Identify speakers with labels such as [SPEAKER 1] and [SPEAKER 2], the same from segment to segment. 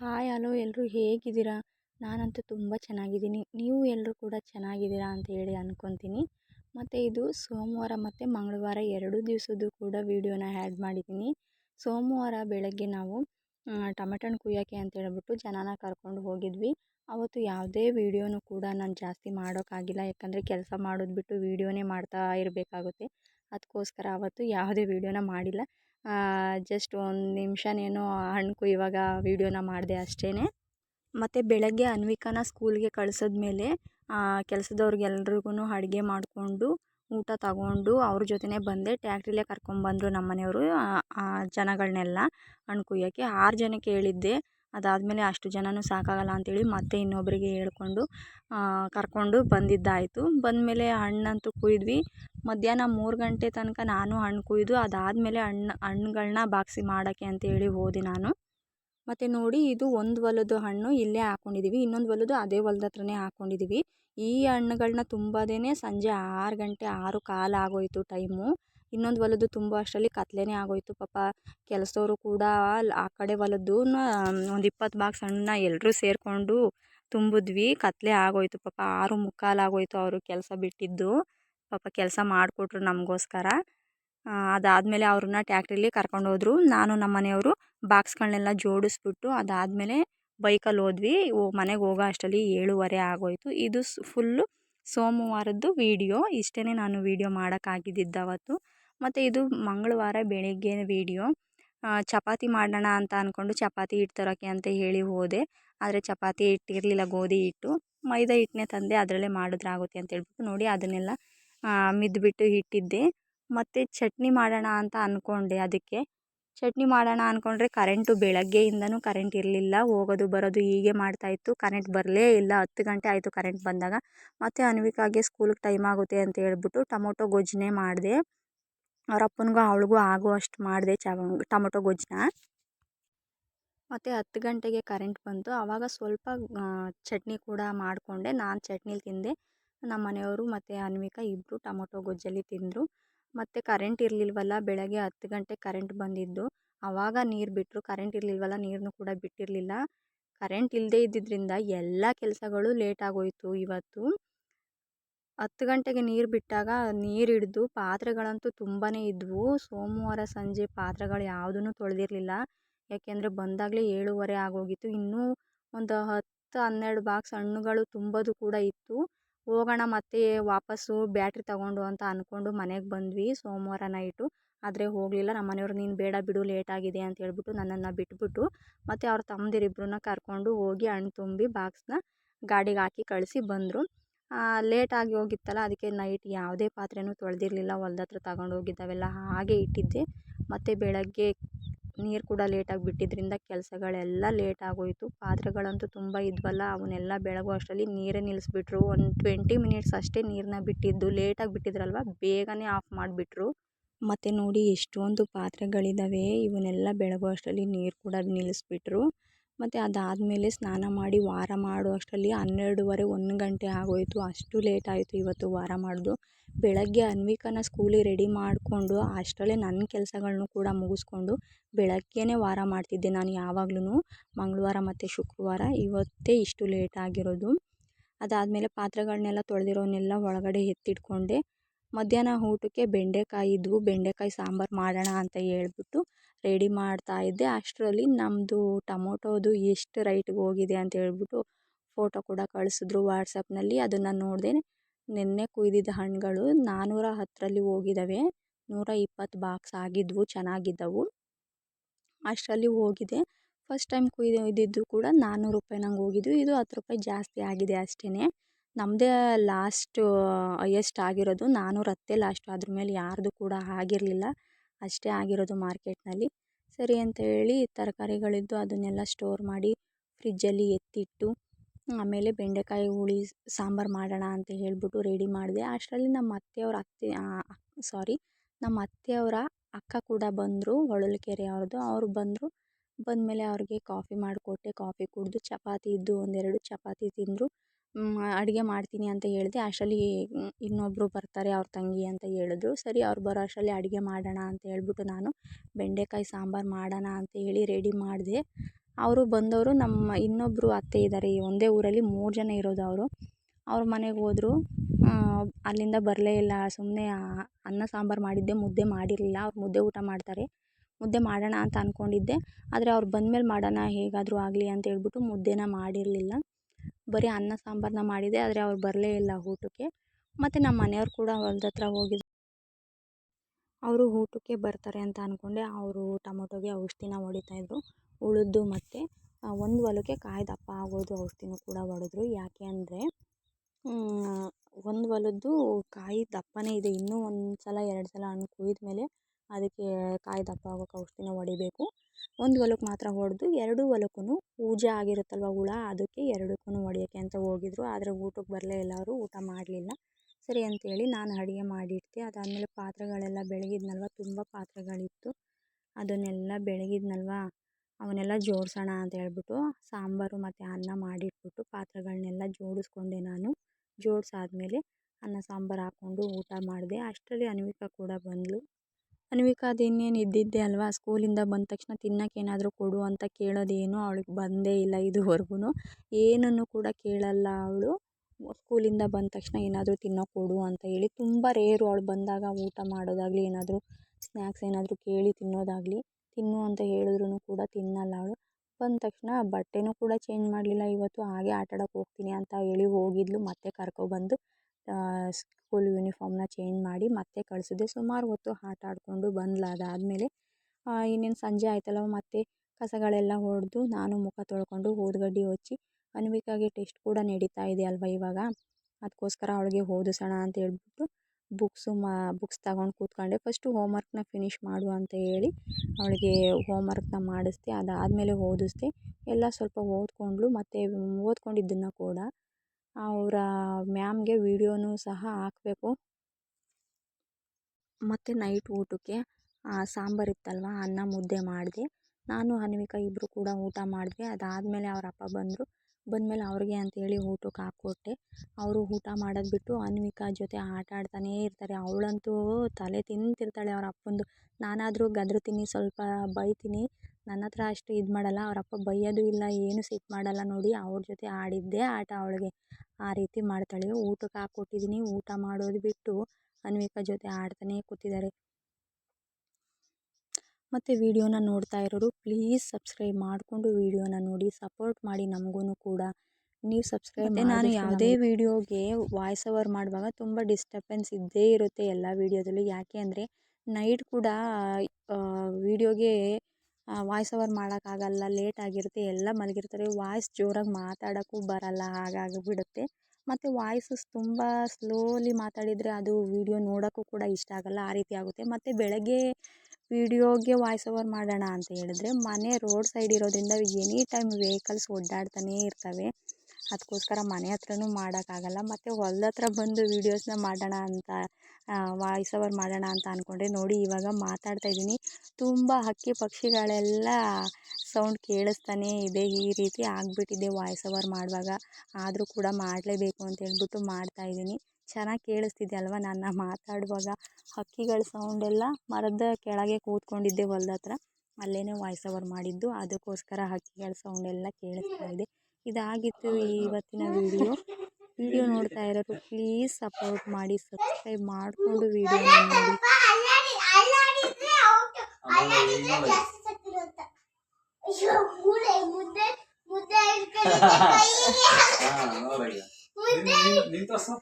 [SPEAKER 1] Hi hello ಎಲ್ಲರೂ ಹೇಗಿದ್ದೀರಾ? ನಾನಂತೂ ತುಂಬ ಚೆನ್ನಾಗಿದ್ದೀನಿ. ನೀವು ಎಲ್ಲರೂ ಕೂಡ ಚೆನ್ನಾಗಿದ್ದೀರಾ ಅಂತ ಹೇಳಿ ಅಂದ್ಕೊತೀನಿ ಮತ್ತು ಇದು ಸೋಮವಾರ ಮತ್ತು ಮಂಗಳವಾರ ಎರಡು ದಿವಸದ್ದು ಕೂಡ ವೀಡಿಯೋನ ಆ್ಯಡ್ ಮಾಡಿದ್ದೀನಿ. ಸೋಮವಾರ ಬೆಳಗ್ಗೆ ನಾವು ಟಮಟೊ ಹಣ್ಣು ಅಂತ ಹೇಳ್ಬಿಟ್ಟು ಜನನ ಕರ್ಕೊಂಡು ಹೋಗಿದ್ವಿ. ಅವತ್ತು ಯಾವುದೇ ವೀಡಿಯೋನು ಕೂಡ ನಾನು ಜಾಸ್ತಿ ಮಾಡೋಕ್ಕಾಗಿಲ್ಲ ಯಾಕಂದರೆ ಕೆಲಸ ಮಾಡೋದು ಬಿಟ್ಟು ವೀಡಿಯೋನೇ ಮಾಡ್ತಾ ಇರಬೇಕಾಗುತ್ತೆ. ಅದಕ್ಕೋಸ್ಕರ ಅವತ್ತು ಯಾವುದೇ ವೀಡಿಯೋನ ಮಾಡಿಲ್ಲ. ಜಸ್ಟ್ ಒಂದು ನಿಮಿಷನೇನೋ ಹಣ್ಣು ಕುಯ್ಯುವಾಗ ವೀಡಿಯೋನ ಮಾಡಿದೆ ಅಷ್ಟೇ ಮತ್ತು ಬೆಳಗ್ಗೆ ಅನ್ವಿಕಾನ ಸ್ಕೂಲ್ಗೆ ಕಳ್ಸಿದ್ಮೇಲೆ ಕೆಲಸದವ್ರಿಗೆಲ್ರಿಗೂ ಅಡುಗೆ ಮಾಡಿಕೊಂಡು ಊಟ ತಗೊಂಡು ಅವ್ರ ಜೊತೆನೇ ಬಂದೆ. ಟ್ಯಾಕ್ಟ್ರಿಲೇ ಕರ್ಕೊಂಬಂದರು ನಮ್ಮ ಮನೆಯವರು ಜನಗಳನ್ನೆಲ್ಲ ಹಣ್ಣು ಕುಯ್ಯೋಕ್ಕೆ ಆರು ಜನಕ್ಕೆ ಹೇಳಿದ್ದೆ ಅದಾದಮೇಲೆ ಅಷ್ಟು ಜನನೂ ಸಾಕಾಗಲ್ಲ ಅಂತೇಳಿ ಮತ್ತೆ ಇನ್ನೊಬ್ಬರಿಗೆ ಹೇಳ್ಕೊಂಡು ಕರ್ಕೊಂಡು ಬಂದಿದ್ದಾಯಿತು. ಬಂದಮೇಲೆ ಹಣ್ಣಂತೂ ಕುಯ್ದ್ವಿ. ಮಧ್ಯಾಹ್ನ ಮೂರು ಗಂಟೆ ತನಕ ನಾನು ಹಣ್ಣು ಕುಯ್ದು ಅದಾದಮೇಲೆ ಹಣ್ಣು, ಹಣ್ಣುಗಳ್ನ ಬಾಕ್ಸಿಗೆ ಮಾಡೋಕ್ಕೆ ಅಂತೇಳಿ ಹೋದೆ ನಾನು. ಮತ್ತು ನೋಡಿ ಇದು ಒಂದು ಹೊಲದ ಹಣ್ಣು ಇಲ್ಲೇ ಹಾಕ್ಕೊಂಡಿದ್ದೀವಿ ಇನ್ನೊಂದು ಹೊಲದ್ದು ಅದೇ ಹೊಲದ ಹತ್ರನೇ ಹಾಕ್ಕೊಂಡಿದ್ದೀವಿ ಈ ಹಣ್ಣುಗಳ್ನ ತುಂಬೋದೇನೆ ಸಂಜೆ ಆರು ಗಂಟೆ ಆರು ಕಾಲು ಆಗೋಯಿತು ಟೈಮು. ಇನ್ನೊಂದು ಹೊಲದ್ದು ತುಂಬೋ ಅಷ್ಟರಲ್ಲಿ ಕತ್ಲೆನೇ ಆಗೋಯಿತು. ಪಾಪ ಕೆಲಸದವರು ಕೂಡ ಆ ಕಡೆ ಹೊಲದ್ದು ಒಂದು ಇಪ್ಪತ್ತು ಬಾಕ್ಸ್ ಹಣ್ಣನ್ನ ಎಲ್ಲರೂ ಸೇರಿಕೊಂಡು ತುಂಬಿದ್ವಿ. ಕತ್ಲೆ ಆಗೋಯಿತು. ಪಾಪ ಆರು ಮುಕ್ಕಾಲು ಆಗೋಯಿತು ಅವರು ಕೆಲಸ ಬಿಟ್ಟಿದ್ದು. ಪಾಪ ಕೆಲಸ ಮಾಡಿಕೊಟ್ರು ನಮಗೋಸ್ಕರ. ಅದಾದಮೇಲೆ ಅವ್ರನ್ನ ಟ್ಯಾಕ್ಟ್ರಿಲಿ ಕರ್ಕೊಂಡೋದ್ರು ನಾನು ನಮ್ಮ ಮನೆಯವರು ಬಾಕ್ಸ್ಗಳನ್ನೆಲ್ಲ ಜೋಡಿಸ್ಬಿಟ್ಟು ಅದಾದಮೇಲೆ ಬೈಕಲ್ಲಿ ಹೋದ್ವಿ. ಓ, ಮನೆಗೆ ಹೋಗೋ ಅಷ್ಟರಲ್ಲಿ ಏಳುವರೆ ಆಗೋಯಿತು. ಇದು ಫುಲ್ಲು ಸೋಮವಾರದ್ದು ವೀಡಿಯೋ. ಇಷ್ಟೇ ನಾನು ವೀಡಿಯೋ ಮಾಡೋಕ್ಕಾಗಿದ್ದಿದ್ದು ಅವತ್ತು ಮತ್ತು ಇದು ಮಂಗಳವಾರ ಬೆಳಗ್ಗೆ ವೀಡಿಯೋ. ಚಪಾತಿ ಮಾಡೋಣ ಅಂತ ಅಂದ್ಕೊಂಡು ಚಪಾತಿ ಹಿಟ್ಟು ತರೋಕ್ಕೆ ಅಂತ ಹೇಳಿ ಹೋದೆ. ಆದರೆ ಚಪಾತಿ ಹಿಟ್ಟಿರಲಿಲ್ಲ, ಗೋಧಿ ಹಿಟ್ಟು. ಮೈದಾ ಹಿಟ್ಟನ್ನೇ ತಂದೆ, ಅದರಲ್ಲೇ ಮಾಡಿದ್ರಾಗುತ್ತೆ ಅಂತ ಹೇಳ್ಬಿಟ್ಟು ನೋಡಿ ಅದನ್ನೆಲ್ಲ ಮಿದ್ದುಬಿಟ್ಟು ಇಟ್ಟಿದ್ದೆ ಮತ್ತು ಚಟ್ನಿ ಮಾಡೋಣ ಅಂತ ಅಂದ್ಕೊಂಡೆ ಅದಕ್ಕೆ. ಚಟ್ನಿ ಮಾಡೋಣ ಅಂದ್ಕೊಂಡ್ರೆ ಕರೆಂಟು ಬೆಳಗ್ಗೆಯಿಂದನೂ ಕರೆಂಟ್ ಇರಲಿಲ್ಲ, ಹೋಗೋದು ಬರೋದು ಹೀಗೆ ಮಾಡ್ತಾಯಿತ್ತು ಕರೆಂಟ್ ಬರಲೇ ಇಲ್ಲ, ಹತ್ತು ಗಂಟೆ ಆಯಿತು ಕರೆಂಟ್ ಬಂದಾಗ. ಮತ್ತು ಅನ್ವಿಕಾಗೆ ಸ್ಕೂಲ್ಗೆ ಟೈಮ್ ಆಗುತ್ತೆ ಅಂತ ಹೇಳ್ಬಿಟ್ಟು ಟೊಮೊಟೊ ಗೊಜ್ಜನ್ನೇ ಮಾಡಿದೆ. ಅವ್ರ ಅಪ್ಪನಿಗೂ ಅವಳಿಗೂ ಆಗುವಷ್ಟು ಮಾಡಿದೆ ಚ, ಟೊಮೊಟೊ ಗೊಜ್ಜನ್ನ ಮತ್ತು ಹತ್ತು ಗಂಟೆಗೆ ಕರೆಂಟ್ ಬಂತು. ಆವಾಗ ಸ್ವಲ್ಪ ಚಟ್ನಿ ಕೂಡ ಮಾಡಿಕೊಂಡೆ. ನಾನು ಚಟ್ನಿಲಿ ತಿಂದೆ. ನಮ್ಮ ಮನೆಯವರು ಮತ್ತು ಅನ್ವಿಕಾ ಇಬ್ಬರು ಟೊಮೊಟೊ ಗೊಜ್ಜಲ್ಲಿ ತಿಂದರು. ಮತ್ತು ಕರೆಂಟ್ ಇರಲಿಲ್ವಲ್ಲ, ಬೆಳಗ್ಗೆ ಹತ್ತು ಗಂಟೆಗೆ ಕರೆಂಟ್ ಬಂದಿದ್ದು. ಆವಾಗ ನೀರು ಬಿಟ್ಟರು ಕರೆಂಟ್ ಇರಲಿಲ್ವಲ್ಲ ನೀರನ್ನು ಕೂಡ ಬಿಟ್ಟಿರಲಿಲ್ಲ. ಕರೆಂಟ್ ಇಲ್ಲದೇ ಇದ್ದಿದ್ದರಿಂದ ಎಲ್ಲ ಕೆಲಸಗಳು ಲೇಟಾಗೋಯಿತು ಇವತ್ತು. ಹತ್ತು ಗಂಟೆಗೆ ನೀರು ಬಿಟ್ಟಾಗ ನೀರು ಹಿಡ್ದು ಪಾತ್ರೆಗಳಂತೂ ತುಂಬಾ ಇದ್ವು. ಸೋಮವಾರ, ಸಂಜೆ ಪಾತ್ರೆಗಳು ಯಾವುದೂ ತೊಳೆದಿರಲಿಲ್ಲ. ಯಾಕೆಂದರೆ ಬಂದಾಗಲೇ ಏಳುವರೆ ಆಗೋಗಿತ್ತು. ಇನ್ನೂ ಒಂದು ಹತ್ತು ಹನ್ನೆರಡು ಬಾಕ್ಸ್ ಹಣ್ಣುಗಳು ತುಂಬೋದು ಕೂಡ ಇತ್ತು. ಹೋಗೋಣ ಮತ್ತೆ ವಾಪಸ್ಸು ಬ್ಯಾಟ್ರಿ ತಗೊಂಡು ಅಂತ ಅಂದ್ಕೊಂಡು ಮನೆಗೆ ಬಂದ್ವಿ ಸೋಮವಾರ ನೈಟು. ಆದರೆ ಹೋಗಲಿಲ್ಲ. ನಮ್ಮ ಮನೆಯವ್ರು, ನೀನು ಬೇಡ ಬಿಡು ಲೇಟಾಗಿದೆ ಅಂತ ಹೇಳ್ಬಿಟ್ಟು ನನ್ನನ್ನು ಬಿಟ್ಬಿಟ್ಟು ಮತ್ತು ಅವ್ರ ತಮ್ಮದಿರಿಬ್ರನ್ನ ಕರ್ಕೊಂಡು ಹೋಗಿ ಹಣ್ಣು ತುಂಬಿ ಬಾಕ್ಸ್ನ ಗಾಡಿಗೆ ಹಾಕಿ ಕಳಿಸಿ ಬಂದರು. ಲೇಟಾಗಿ ಹೋಗಿತ್ತಲ್ಲ, ಅದಕ್ಕೆ ನೈಟ್ ಯಾವುದೇ ಪಾತ್ರೆನೂ ತೊಳೆದಿರಲಿಲ್ಲ. ಹೊಲ್ದ ಹತ್ರ ತಗೊಂಡು ಹೋಗಿದ್ದಾವೆಲ್ಲ ಹಾಗೆ ಇಟ್ಟಿದ್ದೆ. ಮತ್ತು ಬೆಳಗ್ಗೆ ನೀರು ಕೂಡ ಲೇಟಾಗಿ ಬಿಟ್ಟಿದ್ದರಿಂದ ಕೆಲಸಗಳೆಲ್ಲ ಲೇಟ್ ಆಗೋಯಿತು. ಪಾತ್ರೆಗಳಂತೂ ತುಂಬ ಇದ್ವಲ್ಲ, ಅವನ್ನೆಲ್ಲ ಬೆಳಗೋ ಅಷ್ಟರಲ್ಲಿ ನೀರೇ ನಿಲ್ಲಿಸ್ಬಿಟ್ರು ಒಂದು ಟ್ವೆಂಟಿ ಮಿನಿಟ್ಸ್ ಅಷ್ಟೇ ನೀರನ್ನ ಬಿಟ್ಟಿದ್ದು. ಲೇಟಾಗಿ ಬಿಟ್ಟಿದ್ರಲ್ವ? ಬೇಗನೆ ಆಫ್ ಮಾಡಿಬಿಟ್ರು. ಮತ್ತು ನೋಡಿ ಎಷ್ಟೊಂದು ಪಾತ್ರೆಗಳಿದ್ದಾವೆ ಇವನ್ನೆಲ್ಲ ಬೆಳಗೋ ಅಷ್ಟರಲ್ಲಿ ನೀರು ಕೂಡ ನಿಲ್ಲಿಸ್ಬಿಟ್ರು ಮತ್ತು ಅದಾದಮೇಲೆ ಸ್ನಾನ ಮಾಡಿ ವಾರ ಮಾಡುವಷ್ಟರಲ್ಲಿ ಹನ್ನೆರಡುವರೆ, ಒಂದು ಗಂಟೆ ಆಗೋಯಿತು. ಅಷ್ಟು ಲೇಟ್ ಆಯಿತು ಇವತ್ತು ವಾರ ಮಾಡೋದು. ಬೆಳಗ್ಗೆ ಅನ್ವಿಕನ ಸ್ಕೂಲಿಗೆ ರೆಡಿ ಮಾಡಿಕೊಂಡು ಅಷ್ಟರಲ್ಲೇ ನನ್ನ ಕೆಲಸಗಳ್ನು ಕೂಡ ಮುಗಿಸ್ಕೊಂಡು ಬೆಳಗ್ಗೆನೇ ವಾರ ಮಾಡ್ತಿದ್ದೆ ನಾನು ಯಾವಾಗ್ಲೂ ಮಂಗಳವಾರ ಮತ್ತು ಶುಕ್ರವಾರ. ಇವತ್ತೇ ಇಷ್ಟು ಲೇಟ್ ಆಗಿರೋದು. ಅದಾದಮೇಲೆ ಪಾತ್ರೆಗಳನ್ನೆಲ್ಲ ತೊಳೆದಿರೋನೆಲ್ಲ ಒಳಗಡೆ ಎತ್ತಿಟ್ಕೊಂಡೆ. ಮಧ್ಯಾಹ್ನ ಊಟಕ್ಕೆ ಬೆಂಡೆಕಾಯಿ ಇದ್ವು. ಬೆಂಡೆಕಾಯಿ ಸಾಂಬಾರು ಮಾಡೋಣ ಅಂತ ಹೇಳ್ಬಿಟ್ಟು ರೆಡಿ ಮಾಡ್ತಾ ಇದ್ದೆ. ಅಷ್ಟರಲ್ಲಿ ನಮ್ಮದು ಟಮೋಟೋದು ಎಷ್ಟು ರೈಟ್ಗೆ ಹೋಗಿದೆ ಅಂತ ಹೇಳ್ಬಿಟ್ಟು ಫೋಟೋ ಕೂಡ ಕಳಿಸಿದ್ರು ವಾಟ್ಸಪ್ನಲ್ಲಿ. ಅದನ್ನು ನೋಡಿದೆ ನಿನ್ನೆ ಕುಯ್ದಿದ್ದ ಹಣ್ಣುಗಳು ನಾನ್ನೂರ ಹತ್ತರಲ್ಲಿ ಹೋಗಿದ್ದಾವೆ ನೂರ ಇಪ್ಪತ್ತು ಬಾಕ್ಸ್ ಆಗಿದ್ವು, ಚೆನ್ನಾಗಿದ್ದವು. ಅಷ್ಟರಲ್ಲಿ ಹೋಗಿದೆ. ಫಸ್ಟ್ ಟೈಮ್ ಕುಯ್ದಿದ್ದು ಕೂಡ ನಾನ್ನೂರು ರೂಪಾಯಿ ನಂಗೆ ಹೋಗಿದ್ದು. ಇದು ಹತ್ತು ರೂಪಾಯಿ ಜಾಸ್ತಿ ಆಗಿದೆ ಅಷ್ಟೇ ನಮ್ಮದೇ ಲಾಸ್ಟು ಹೈಯೆಸ್ಟ್ ಆಗಿರೋದು ನಾನ್ನೂರ ಹತ್ತೇ ಲಾಸ್ಟು ಅದ್ರ ಮೇಲೆ ಯಾರದು ಕೂಡ ಆಗಿರಲಿಲ್ಲ. ಅಷ್ಟೇ ಆಗಿರೋದು ಮಾರ್ಕೆಟ್ನಲ್ಲಿ. ಸರಿ ಅಂತ ಹೇಳಿ ತರಕಾರಿಗಳಿದ್ದು ಅದನ್ನೆಲ್ಲ ಸ್ಟೋರ್ ಮಾಡಿ ಫ್ರಿಜ್ಜಲ್ಲಿ ಎತ್ತಿಟ್ಟು, ಆಮೇಲೆ ಬೆಂಡೆಕಾಯಿ ಹುಳಿ, ಸಾಂಬಾರು ಮಾಡೋಣ ಅಂತ ಹೇಳ್ಬಿಟ್ಟು ರೆಡಿ ಮಾಡಿದೆ. ಅಷ್ಟರಲ್ಲಿ ನಮ್ಮ ಅತ್ತೆಯವ್ರ ಅತ್ತೆ ಸಾರಿ ನಮ್ಮ ಅತ್ತೆಯವರ ಅಕ್ಕ ಕೂಡ ಬಂದರು, ಹೊಳಲ್ಕೆರೆ ಅವ್ರದ್ದು. ಅವರು ಬಂದರು, ಬಂದಮೇಲೆ ಅವ್ರಿಗೆ ಕಾಫಿ ಮಾಡಿಕೊಟ್ಟೆ. ಕಾಫಿ ಕುಡಿದು, ಚಪಾತಿ ಇದ್ದು ಒಂದೆರಡು ಚಪಾತಿ ತಿಂದರು. ಅಡುಗೆ ಮಾಡ್ತೀನಿ ಅಂತ ಹೇಳಿದೆ, ಅಷ್ಟರಲ್ಲಿ ಇನ್ನೊಬ್ಬರು ಬರ್ತಾರೆ ಅವ್ರ ತಂಗಿ ಅಂತ ಹೇಳಿದ್ರು. ಸರಿ, ಅವ್ರು ಬರೋ ಅಷ್ಟರಲ್ಲಿ ಅಡುಗೆ ಮಾಡೋಣ ಅಂತ ಹೇಳ್ಬಿಟ್ಟು ನಾನು ಬೆಂಡೆಕಾಯಿ ಸಾಂಬಾರು ಮಾಡೋಣ ಅಂತ ಹೇಳಿ ರೆಡಿ ಮಾಡಿದೆ. ಅವರು ಬಂದವರು ನಮ್ಮ ಇನ್ನೊಬ್ಬರು ಅತ್ತೆ ಇದ್ದಾರೆ ಈ ಒಂದೇ ಊರಲ್ಲಿ ಮೂರು ಜನ ಇರೋದು ಅವರು. ಅವ್ರ ಮನೆಗೆ ಹೋದ್ರು ಅಲ್ಲಿಂದ ಬರಲೇ ಇಲ್ಲ ಸುಮ್ಮನೆ ಅನ್ನ ಸಾಂಬಾರು ಮಾಡಿದ್ದೆ, ಮುದ್ದೆ ಮಾಡಿರಲಿಲ್ಲ, ಅವ್ರು ಮುದ್ದೆ ಊಟ ಮಾಡ್ತಾರೆ. ಮುದ್ದೆ ಮಾಡೋಣ ಅಂತ ಅಂದ್ಕೊಂಡಿದ್ದೆ ಆದರೆ ಅವ್ರು ಬಂದಮೇಲೆ ಮಾಡೋಣ ಹೇಗಾದರೂ ಆಗಲಿ ಅಂತ ಹೇಳ್ಬಿಟ್ಟು ಮುದ್ದೆನ ಮಾಡಿರಲಿಲ್ಲ. ಬರೀ ಅನ್ನ ಸಾಂಬಾರನ್ನ ಮಾಡಿದೆ, ಆದರೆ ಅವ್ರು ಬರಲೇ ಇಲ್ಲ ಊಟಕ್ಕೆ. ಮತ್ತು ನಮ್ಮ ಮನೆಯವ್ರು ಕೂಡ ಹೊಲ್ದ ಹತ್ರ ಹೋಗಿದ್ರು ಅವರು ಊಟಕ್ಕೆ ಬರ್ತಾರೆ ಅಂತ ಅಂದ್ಕೊಂಡೆ ಅವರು ಟೊಮೊಟೊಗೆ ಔಷಧಿನ ಹೊಡಿತಾಯಿದ್ರು ಉಳಿದು ಮತ್ತು ಒಂದು ಹೊಲಕ್ಕೆ ಕಾಯಿ ದಪ್ಪ ಆಗೋದು ಔಷಧಿನೂ ಕೂಡ ಹೊಡೆದ್ರು. ಯಾಕೆ ಅಂದರೆ ಒಂದು ಹೊಲದ್ದು ಕಾಯಿ ದಪ್ಪನೇ ಇದೆ. ಇನ್ನೂ ಒಂದು ಸಲ ಎರಡು ಸಲ ಹಣ್ಣು ಕುಯ್ದ ಮೇಲೆ ಅದಕ್ಕೆ ಕಾಯಿ ದಪ್ಪ ಆಗೋಕೆ ಔಷಧಿನ ಹೊಡಿಬೇಕು. ಒಂದು ಹೊಲಕ್ಕೆ ಮಾತ್ರ ಹೊಡೆದು ಎರಡು ಹೊಲಕ್ಕೂ ಪೂಜೆ ಆಗಿರುತ್ತಲ್ವ ಹುಳ, ಅದಕ್ಕೆ ಎರಡಕ್ಕೂ ಹೊಡಿಯೋಕ್ಕೆ ಅಂತ ಹೋಗಿದ್ರು. ಆದರೆ ಊಟಕ್ಕೆ ಬರಲೇ ಇಲ್ಲ ಅವರು, ಊಟ ಮಾಡಲಿಲ್ಲ. ಸರಿ ಅಂಥೇಳಿ ನಾನು ಅಡುಗೆ ಮಾಡಿಟ್ಟೆ ಅದಾದಮೇಲೆ ಪಾತ್ರೆಗಳೆಲ್ಲ ಬೆಳಗಿದ್ನಲ್ವ, ತುಂಬ ಪಾತ್ರೆಗಳಿತ್ತು. ಅದನ್ನೆಲ್ಲ ಬೆಳಗಿದ್ನಲ್ವ, ಅವನ್ನೆಲ್ಲ ಜೋಡಿಸೋಣ ಅಂತ ಹೇಳ್ಬಿಟ್ಟು ಸಾಂಬಾರು ಮತ್ತು ಅನ್ನ ಮಾಡಿಟ್ಬಿಟ್ಟು ಪಾತ್ರೆಗಳನ್ನೆಲ್ಲ ಜೋಡಿಸ್ಕೊಂಡೆ ನಾನು. ಜೋಡಿಸಾದ್ಮೇಲೆ ಅನ್ನ, ಸಾಂಬಾರು ಹಾಕ್ಕೊಂಡು ಊಟ ಮಾಡಿದೆ. ಅಷ್ಟರಲ್ಲಿ ಅನ್ವಿಕಾ ಕೂಡ ಬಂದಳು ಅನ್ವಿಕಾ ಅದಿನ್ನೇನು ಇದ್ದಿದ್ದೆ ಅಲ್ವಾ? ಸ್ಕೂಲಿಂದ ಬಂದ ತಕ್ಷಣ ತಿನ್ನಕ್ಕೆ ಏನಾದರೂ ಕೊಡು ಅಂತ ಕೇಳೋದೇನು ಅವಳಿಗೆ ಬಂದೇ ಇಲ್ಲ ಇದುವರೆಗೂ ಏನನ್ನು ಕೂಡ ಕೇಳಲ್ಲ ಅವಳು. ಸ್ಕೂಲಿಂದ ಬಂದ ತಕ್ಷಣ ಏನಾದರೂ ತಿನ್ನೋ ಕೊಡು ಅಂತ ಹೇಳಿ ತುಂಬ ರೇರು ಅವಳು ಬಂದಾಗ ಊಟ ಮಾಡೋದಾಗಲಿ, ಏನಾದರೂ ಸ್ನ್ಯಾಕ್ಸ್ ಏನಾದರೂ ಕೇಳಿ ತಿನ್ನೋದಾಗಲಿ, ತಿನ್ನು ಅಂತ ಹೇಳಿದ್ರೂ ಕೂಡ ತಿನ್ನಲ್ಲ ಅವಳು. ಬಂದ ತಕ್ಷಣ ಬಟ್ಟೆನೂ ಕೂಡ ಚೇಂಜ್ ಮಾಡಲಿಲ್ಲ, ಇವತ್ತು ಹಾಗೆ ಆಟಾಡೋಕೆ ಹೋಗ್ತೀನಿ ಅಂತ ಹೇಳಿ ಹೋಗಿದ್ಲು, ಮತ್ತೆ ಕರ್ಕೊಬಂದು ಸ್ಕೂಲ್ ಯೂನಿಫಾರ್ಮ್ನ ಚೇಂಜ್ ಮಾಡಿ ಮತ್ತೆ ಕಳಿಸಿದೆ. ಸುಮಾರು ಹೊತ್ತು ಆಟ ಆಡಿಕೊಂಡು ಬಂದ್ಲು ಅದಾದಮೇಲೆ ಇನ್ನೇನು ಸಂಜೆ ಆಯ್ತಲ್ಲ ಮತ್ತೆ ಕಸಗಳೆಲ್ಲ ಹೊಡೆದು ನಾನು ಮುಖ ತೊಳ್ಕೊಂಡು ಊದುಗಡ್ಡಿ ಹಚ್ಚಿ, ಅನ್ವಿಕಾಗೆ ಟೆಸ್ಟ್ ಕೂಡ ನಡೀತಾ ಇದೆ ಅಲ್ವಾ ಇವಾಗ? ಅದಕ್ಕೋಸ್ಕರ ಅವಳಿಗೆ ಓದಿಸೋಣ ಅಂತ ಹೇಳ್ಬಿಟ್ಟು ಬುಕ್ಸು ಮಾ ಬುಕ್ಸ್ ತಗೊಂಡು ಕೂತ್ಕೊಂಡೆ. ಫಸ್ಟು ಹೋಮ್ವರ್ಕ್ನ ಫಿನಿಷ್ ಮಾಡು ಅಂತ ಹೇಳಿ ಅವಳಿಗೆ ಹೋಮ್ವರ್ಕ್ನ ಮಾಡಿಸ್ದೆ. ಅದಾದಮೇಲೆ ಓದಿಸ್ದೆ ಎಲ್ಲ ಸ್ವಲ್ಪ ಓದ್ಕೊಂಡ್ಳು. ಮತ್ತು ಓದ್ಕೊಂಡಿದ್ದನ್ನು ಕೂಡ ಅವರ ಮ್ಯಾಮ್ಗೆ ವೀಡಿಯೋನೂ ಸಹ ಹಾಕಬೇಕು. ಮತ್ತು ನೈಟ್ ಊಟಕ್ಕೆ ಸಾಂಬಾರು ಇತ್ತಲ್ವ, ಅನ್ನ ಮುದ್ದೆ ಮಾಡಿದೆ. ನಾನು, ಅನ್ವಿಕಾ ಇಬ್ಬರು ಕೂಡ ಊಟ ಮಾಡಿದ್ವಿ ಅದಾದಮೇಲೆ ಅವ್ರ ಅಪ್ಪ ಬಂದರು. ಬಂದಮೇಲೆ ಅವ್ರಿಗೆ ಅಂತೇಳಿ ಊಟಕ್ಕೆ ಹಾಕ್ಕೊಟ್ಟೆ. ಅವರು ಊಟ ಮಾಡೋದು ಬಿಟ್ಟು ಅನ್ವಿಕಾ ಜೊತೆ ಆಟ ಆಡ್ತಾನೇ ಇರ್ತಾರೆ. ಅವಳಂತೂ ತಲೆ ತಿಂತಿರ್ತಾಳೆ ಅವ್ರ ಅಪ್ಪಂದು. ನಾನಾದರೂ ಗದರ್ತೀನಿ, ಸ್ವಲ್ಪ ಬೈತೀನಿ. ನನ್ನ ಹತ್ರ ಅಷ್ಟು ಇದು ಮಾಡಲ್ಲ ಅವ್ರ ಅಪ್ಪ ಬೈಯೋದು ಇಲ್ಲ ಏನು ಸಿಟ್ ಮಾಡಲ್ಲ ನೋಡಿ ಅವ್ರ ಜೊತೆ ಆಡಿದ್ದೇ ಆಟ ಅವಳಿಗೆ. ಆ ರೀತಿ ಮಾಡ್ತಾಳೆ. ಊಟಕ್ಕೆ ಹಾಕ್ಕೊಟ್ಟಿದ್ದೀನಿ ಊಟ ಮಾಡೋದು ಬಿಟ್ಟು ಅನ್ವಿಕಾ ಜೊತೆ ಆಡ್ತಾನೆ ಕೂತಿದ್ದಾರೆ ಮತ್ತು ವಿಡಿಯೋನ ನೋಡ್ತಾ ಇರೋರು ಪ್ಲೀಸ್ ಸಬ್ಸ್ಕ್ರೈಬ್ ಮಾಡಿಕೊಂಡು ವೀಡಿಯೋನ ನೋಡಿ ಸಪೋರ್ಟ್ ಮಾಡಿ ನಮಗೂ ಕೂಡ. ನೀವು ಸಬ್ಸ್ಕ್ರೈಬ್ ನಾನು ಯಾವುದೇ ವೀಡಿಯೋಗೆ ವಾಯ್ಸ್ ಓವರ್ ಮಾಡುವಾಗ ತುಂಬ ಡಿಸ್ಟರ್ಬೆನ್ಸ್ ಇದ್ದೇ ಇರುತ್ತೆ ಎಲ್ಲ ವೀಡಿಯೋದಲ್ಲೂ. ಯಾಕೆ ಅಂದರೆ ನೈಟ್ ಕೂಡ ವೀಡಿಯೋಗೆ ವಾಯ್ಸ್ ಓವರ್ ಮಾಡೋಕ್ಕಾಗಲ್ಲ ಲೇಟ್ ಆಗಿರುತ್ತೆ, ಎಲ್ಲ ಮಲಗಿರ್ತಾರೆ. ವಾಯ್ಸ್ ಜೋರಾಗಿ ಮಾತಾಡೋಕ್ಕೂ ಬರಲ್ಲ ಹಾಗಾಗಿಬಿಡುತ್ತೆ ಮತ್ತು ವಾಯ್ಸಸ್ ತುಂಬ ಸ್ಲೋಲಿ ಮಾತಾಡಿದರೆ ಅದು ವೀಡಿಯೋ ನೋಡೋಕ್ಕೂ ಕೂಡ ಇಷ್ಟ ಆಗಲ್ಲ, ಆ ರೀತಿ ಆಗುತ್ತೆ. ಮತ್ತು ಬೆಳಗ್ಗೆ ವೀಡಿಯೋಗೆ ವಾಯ್ಸ್ ಓವರ್ ಮಾಡೋಣ ಅಂತ ಹೇಳಿದ್ರೆ, ಮನೆ ರೋಡ್ ಸೈಡ್ ಇರೋದ್ರಿಂದ ಎನಿ ಟೈಮ್ ವೆಹಿಕಲ್ಸ್ ಓಡಾಡ್ತಾನೇ ಇರ್ತವೆ. ಅದಕ್ಕೋಸ್ಕರ ಮನೆ ಹತ್ರನೂ ಮಾಡೋಕ್ಕಾಗಲ್ಲ. ಮತ್ತು ಹೊಲ್ದ ಹತ್ರ ಬಂದು ವೀಡಿಯೋಸ್ನ ಮಾಡೋಣ ಅಂತ ವಾಯ್ಸ್ ಓವರ್ ಮಾಡೋಣ ಅಂತ ಅಂದ್ಕೊಂಡೆ ನೋಡಿ ಇವಾಗ ಮಾತಾಡ್ತಾ ಇದ್ದೀನಿ. ತುಂಬ ಹಕ್ಕಿ ಪಕ್ಷಿಗಳೆಲ್ಲ ಸೌಂಡ್ ಕೇಳಿಸ್ತಾನೇ ಇದೆ. ಈ ರೀತಿ ಆಗಿಬಿಟ್ಟಿದೆ ವಾಯ್ಸ್ ಓವರ್ ಮಾಡುವಾಗ. ಆದರೂ ಕೂಡ ಮಾಡಲೇಬೇಕು ಅಂತ ಹೇಳ್ಬಿಟ್ಟು ಮಾಡ್ತಾಯಿದ್ದೀನಿ ಚೆನ್ನಾಗಿ ಕೇಳಿಸ್ತಿದೆ ಅಲ್ವಾ ನಾನು ಮಾತಾಡುವಾಗ? ಹಕ್ಕಿಗಳ ಸೌಂಡೆಲ್ಲ ಮರದ ಕೆಳಗೆ ಕೂತ್ಕೊಂಡಿದ್ದೆ ಹೊಲ್ದ ಹತ್ರ. ಅಲ್ಲೇ ವಾಯ್ಸ್ ಓವರ್ ಮಾಡಿದ್ದು. ಅದಕ್ಕೋಸ್ಕರ ಹಕ್ಕಿಗಳ ಸೌಂಡೆಲ್ಲ ಕೇಳಿಸ್ತಾ ಇದೆ. ಇದಾಗಿತ್ತು ಇವತ್ತಿನ ವಿಡಿಯೋ ವಿಡಿಯೋ ನೋಡ್ತಾ ಇರೋರು ಪ್ಲೀಸ್ ಸಪೋರ್ಟ್ ಮಾಡಿ ಸಬ್ಸ್ಕ್ರೈಬ್ ಮಾಡಿಕೊಂಡು ವೀಡಿಯೋ ನೋಡಿ ನಿಂತೋರ್ಸು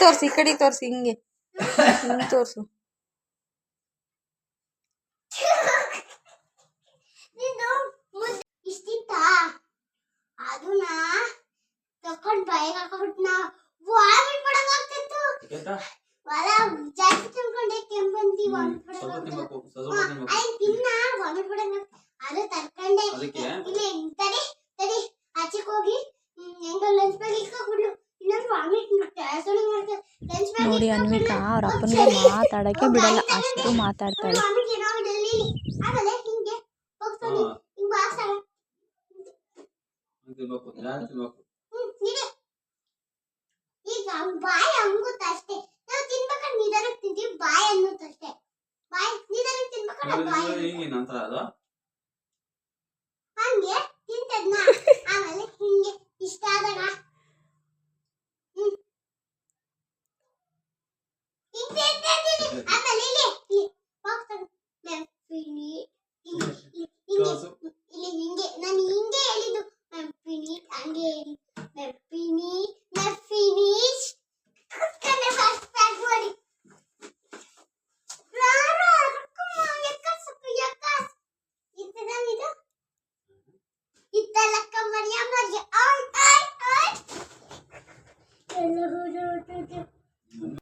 [SPEAKER 1] ತೋರ್ಸಿ ಈ ಕಡೆ ತೋರ್ಸಿ ಹಿಂಗೆ ನಿಂತೋರ್ಸು ತೋರ್ಸು
[SPEAKER 2] ಅದನ್ನ ತಕೊಂಡ್ ಬೈಕ್ ಹಾಕೊಂಡ್ಬಿಟ್ಟು ನಾ ವಾಮಿಟ್ ಮಾಡಕ್ ಆಗ್ತಿತ್ತು. ಹೊಲ ಜಾಸ್ತಿ ತಿನ್ಕೊಂಡೆ ಕೆಂಪಂತಿ ವಾಮಿಟ್
[SPEAKER 3] ಸ್ವಲ್ಪ
[SPEAKER 2] ಮಾಡಕ್ ಆಯ್ ತಿನ್ನ ವಾಮಿಟ್ ಮಾಡಕ್ ಅದು ತರ್ಕೊಂಡೆ.
[SPEAKER 3] ಅದಕ್ಕೆ?
[SPEAKER 2] ಇಲ್ಲಿ ತಡಿ ತಡಿ. ಆಚೆಗೆ ಹೋಗಿ ಹೆಂಗ ಲಂಚ್ ಬ್ಯಾಗ್ ಇಟ್ಕೊಂಡ್ಬಿಡ್ಲು ಇನ್ನೊಂದು ವಾಮಿಟ್ ಮಾಡ್ತಾರೆ ಬ್ಯಾಗ್
[SPEAKER 1] ನೋಡಿ ಅನ್ವಿಕಾ ಅವ್ರ ಅಪ್ಪನಿಗೆ ಮಾತಾಡಕ್ಕೆ ಬಿಡಲ್ಲ ಅಷ್ಟು ಮಾತಾಡ್ತಾಳೆ
[SPEAKER 2] ವಾಮಿಟ್
[SPEAKER 3] ತಿನ್ಬೇಕು ನಾನು ತಿನ್ಬೇಕು
[SPEAKER 2] ಈಗ ಬಾಯಿ ಹಂಗುತ್ತ ಅಷ್ಟೇ ನಾವು ತಿನ್ಬೇಕಾದ್ರೆ ನಿಧಾನಕ್ಕೆ ತಿಂತೀವಿ ಬಾಯಿ ಅನ್ನುತ್ತಷ್ಟೇ ಬಾಯಿ ನಿಧಾನಕ್ಕೆ ತಿನ್ಬೇಕಾದ್ರೆ ಬಾಯಿ
[SPEAKER 3] ಹಿಂಗೆ ನಂತರ ಅದು
[SPEAKER 2] ಹಂಗೆ ತಿಂತದ್ನ ಆಮೇಲೆ ಹಿಂಗೆ ಇಷ್ಟ ಆದಾಗ ಆಮೇಲೆ ಇಲ್ಲಿ ಇಲ್ಲಿ ಹೋಗ್ತಾನೆ ಮೆಫಿನಿ ಹಿಂಗೆ ಹಿಂಗೆ ಇಲ್ಲಿ ಹಿಂಗೆ ನಾನು ಹಿಂಗೆ ಹೇಳಿದ್ದು I'm Vinny and Andy.